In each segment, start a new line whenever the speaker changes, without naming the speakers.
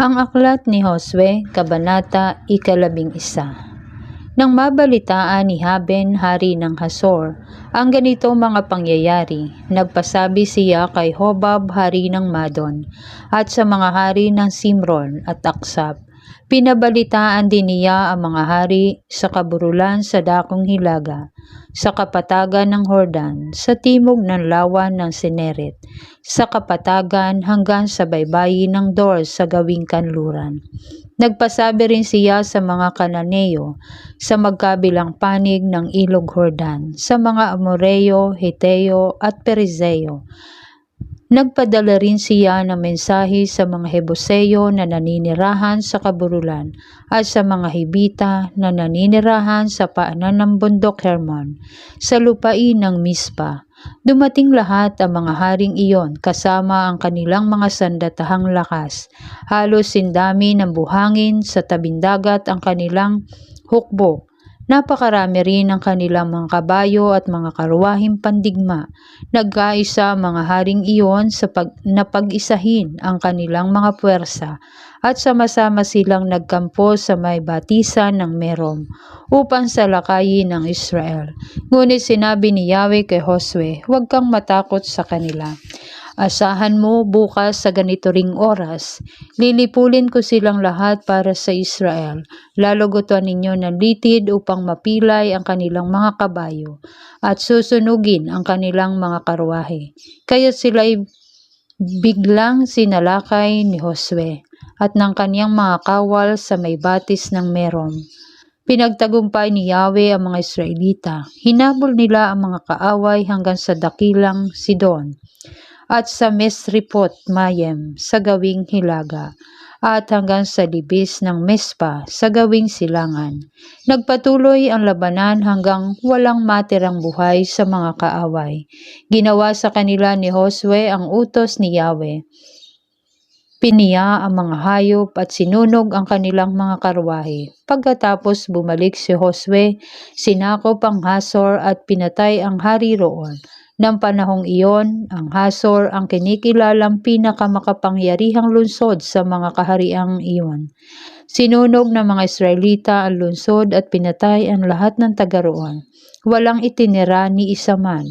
Ang aklat ni Josue, Kabanata, Ikalabing Isa Nang mabalitaan ni Haben, hari ng Hasor, ang ganito mga pangyayari, nagpasabi siya kay Hobab, hari ng Madon, at sa mga hari ng Simron at Aksab. Pinabalitaan din niya ang mga hari sa kaburulan sa dakong hilaga, sa kapatagan ng Hordan, sa timog ng lawan ng Seneret, sa kapatagan hanggang sa baybayin ng Dor sa gawing kanluran. Nagpasabi rin siya sa mga Kananeo sa magkabilang panig ng Ilog Hordan, sa mga Amoreo, Hiteo at Perizeo, Nagpadala rin siya ng mensahe sa mga Hebuseo na naninirahan sa kaburulan at sa mga Hibita na naninirahan sa paanan ng bundok Hermon, sa lupain ng Mispa. Dumating lahat ang mga haring iyon kasama ang kanilang mga sandatahang lakas. Halos sindami ng buhangin sa tabindagat ang kanilang hukbo Napakarami rin ang kanilang mga kabayo at mga karuwahing pandigma. Nagkaisa mga haring iyon sa pag, napag-isahin ang kanilang mga puwersa at sama-sama silang nagkampo sa may batisan ng Merom upang salakayin ng Israel. Ngunit sinabi ni Yahweh kay Josue, huwag kang matakot sa kanila Asahan mo bukas sa ganito ring oras, lilipulin ko silang lahat para sa Israel. Lalogotuan ninyo ng litid upang mapilay ang kanilang mga kabayo at susunugin ang kanilang mga karwahe. Kaya sila'y biglang sinalakay ni Josue at ng kaniyang mga kawal sa may batis ng Merom. Pinagtagumpay ni Yahweh ang mga Israelita. Hinabol nila ang mga kaaway hanggang sa dakilang Sidon at sa Mesripot Mayem sa gawing hilaga at hanggang sa libis ng Mespa sa gawing silangan. Nagpatuloy ang labanan hanggang walang matirang buhay sa mga kaaway. Ginawa sa kanila ni Josue ang utos ni Yahweh. Piniya ang mga hayop at sinunog ang kanilang mga karwahe. Pagkatapos bumalik si Josue, sinakop ang Hasor at pinatay ang hari roon ng panahong iyon, ang Hasor ang kinikilalang pinakamakapangyarihang lungsod sa mga kahariang iyon. Sinunog ng mga Israelita ang lungsod at pinatay ang lahat ng taga roon. Walang itinira ni isa man.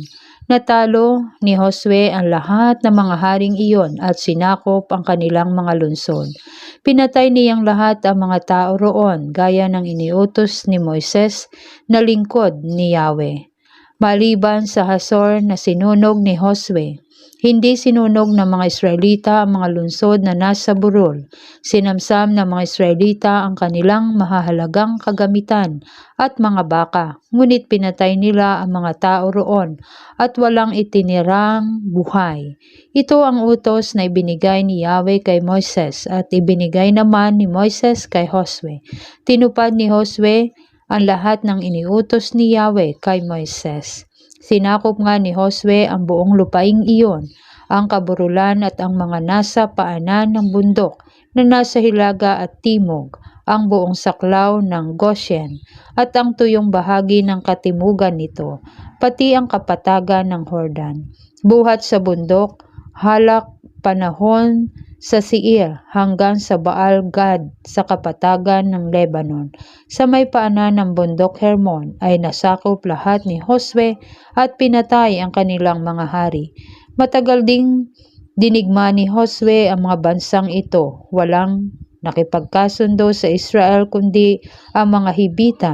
Natalo ni Josue ang lahat ng mga haring iyon at sinakop ang kanilang mga lungsod. Pinatay niyang lahat ang mga tao roon gaya ng iniutos ni Moises na lingkod ni Yahweh. Maliban sa Hasor na sinunog ni Josue, hindi sinunog ng mga Israelita ang mga lungsod na nasa burol. Sinamsam ng mga Israelita ang kanilang mahahalagang kagamitan at mga baka, ngunit pinatay nila ang mga tao roon at walang itinirang buhay. Ito ang utos na ibinigay ni Yahweh kay Moises at ibinigay naman ni Moises kay Josue. Tinupad ni Josue ang lahat ng iniutos ni Yahweh kay Moises. Sinakop nga ni Josue ang buong lupaing iyon, ang kaburulan at ang mga nasa paanan ng bundok na nasa hilaga at timog, ang buong saklaw ng Goshen at ang tuyong bahagi ng katimugan nito, pati ang kapatagan ng Hordan. Buhat sa bundok, halak panahon sa Seir hanggang sa Baal Gad sa kapatagan ng Lebanon. Sa may paanan ng bundok Hermon ay nasakop lahat ni Josue at pinatay ang kanilang mga hari. Matagal ding dinigma ni Josue ang mga bansang ito. Walang nakipagkasundo sa Israel kundi ang mga Hibita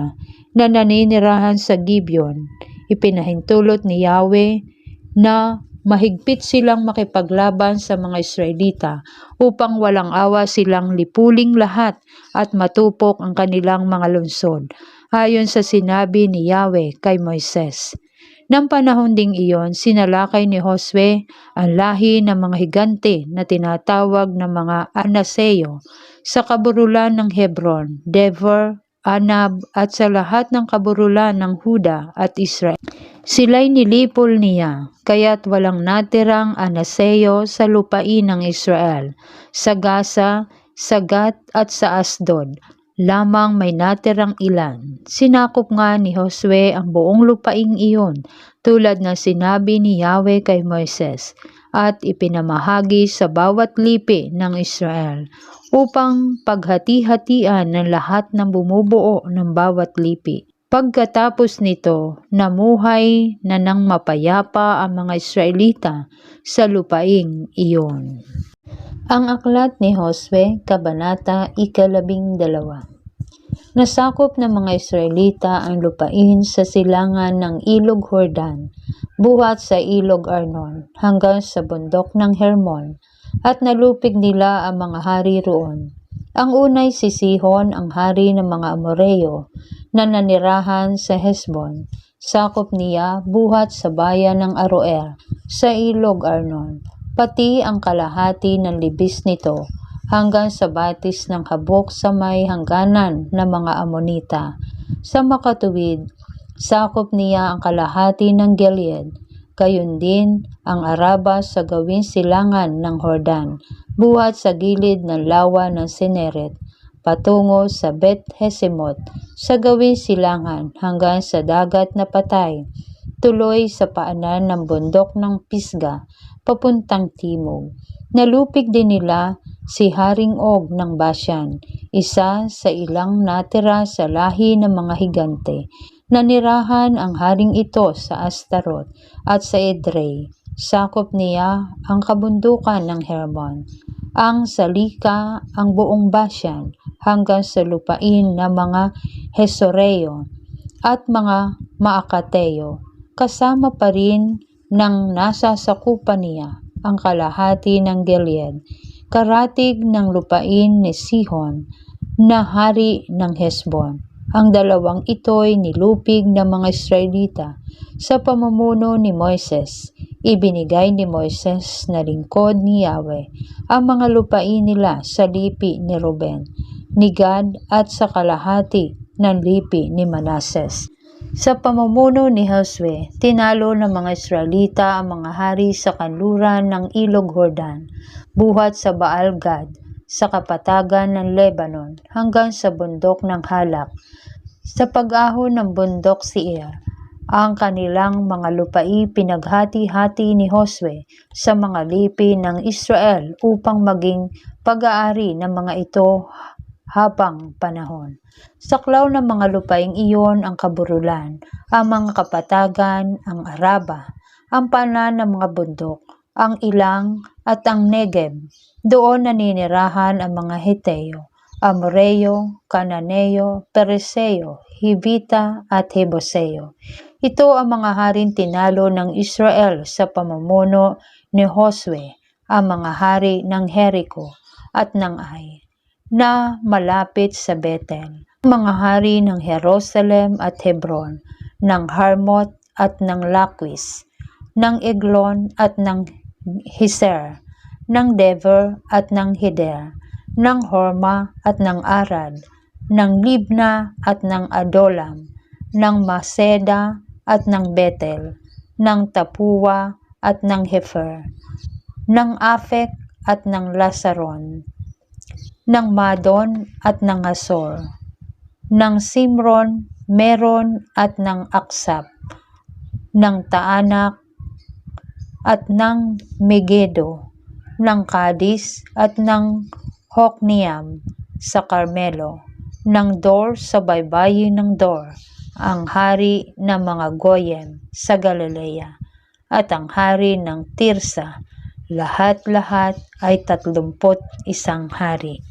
na naninirahan sa Gibeon. Ipinahintulot ni Yahweh na mahigpit silang makipaglaban sa mga Israelita upang walang awa silang lipuling lahat at matupok ang kanilang mga lungsod, ayon sa sinabi ni Yahweh kay Moises. Nang panahon ding iyon, sinalakay ni Josue ang lahi ng mga higante na tinatawag na mga Anaseo sa kaburulan ng Hebron, Dever, Anab at sa lahat ng kaburulan ng Huda at Israel. Sila'y nilipol niya, kaya't walang natirang anaseo sa lupain ng Israel, sa Gaza, sa Gat at sa Asdod. Lamang may natirang ilan. Sinakop nga ni Josue ang buong lupaing iyon, tulad na sinabi ni Yahweh kay Moises, at ipinamahagi sa bawat lipi ng Israel upang paghati-hatian ng lahat ng bumubuo ng bawat lipi. Pagkatapos nito, namuhay na ng mapayapa ang mga Israelita sa lupaing iyon. Ang aklat ni Josue, Kabanata, Ikalabing Dalawa Nasakop ng mga Israelita ang lupain sa silangan ng Ilog Hordan, buhat sa Ilog Arnon, hanggang sa bundok ng Hermon, at nalupig nila ang mga hari roon. Ang unay si Sihon, ang hari ng mga Amoreo, na nanirahan sa Hesbon. Sakop niya buhat sa bayan ng Aroer, sa Ilog Arnon, pati ang kalahati ng libis nito, hanggang sa batis ng habok sa may hangganan ng mga Amonita. Sa makatuwid, sakop niya ang kalahati ng Gilead, gayon din ang Araba sa gawing silangan ng Hordan, buhat sa gilid ng lawa ng Sineret, patungo sa Bet Hesimot, sa gawing silangan hanggang sa dagat na patay, tuloy sa paanan ng bundok ng Pisga, papuntang timog. Nalupig din nila si Haring Og ng Basyan, isa sa ilang natira sa lahi ng mga higante. Nanirahan ang haring ito sa Astarot at sa Edrei. Sakop niya ang kabundukan ng Hermon, ang Salika, ang buong Basyan, hanggang sa lupain ng mga Hesoreo at mga Maakateo. Kasama pa rin ng nasa sakupan niya ang kalahati ng Gilead karatig ng lupain ni Sihon na hari ng Hesbon. Ang dalawang ito'y nilupig ng mga Israelita sa pamumuno ni Moises. Ibinigay ni Moises na lingkod ni Yahweh ang mga lupain nila sa lipi ni Ruben, ni Gad at sa kalahati ng lipi ni Manases. Sa pamumuno ni Josue, tinalo ng mga Israelita ang mga hari sa kanluran ng Ilog Hordan, buhat sa Baal Gad, sa kapatagan ng Lebanon, hanggang sa bundok ng Halak. Sa pag-ahon ng bundok Seir, ang kanilang mga lupai pinaghati-hati ni Josue sa mga lipi ng Israel upang maging pag-aari ng mga ito habang panahon. Saklaw ng mga lupaing iyon ang kaburulan, ang mga kapatagan, ang Araba, ang panan ng mga bundok, ang ilang at ang Negeb. Doon naninirahan ang mga Hiteo, Amoreo, Cananeo, Pereseo, Hibita at Heboseo. Ito ang mga haring tinalo ng Israel sa pamumuno ni Josue, ang mga hari ng Jericho at ng Ai na malapit sa Bethel, mga hari ng Jerusalem at Hebron, ng Harmot at ng Lakwis, ng Eglon at ng Hiser, ng Dever at ng Heder, ng Horma at ng Arad, ng Libna at ng Adolam, ng Maseda at ng Bethel, ng Tapua at ng Hefer, ng Afek at ng Lasaron, ng Madon at ng Asor, ng Simron, Meron at ng Aksap, ng Taanak at ng Megedo, ng Kadis at ng Hokniam sa Carmelo, ng Dor sa baybayin ng Dor, ang hari ng mga Goyem sa Galilea, at ang hari ng Tirsa, lahat-lahat ay tatlumpot isang hari.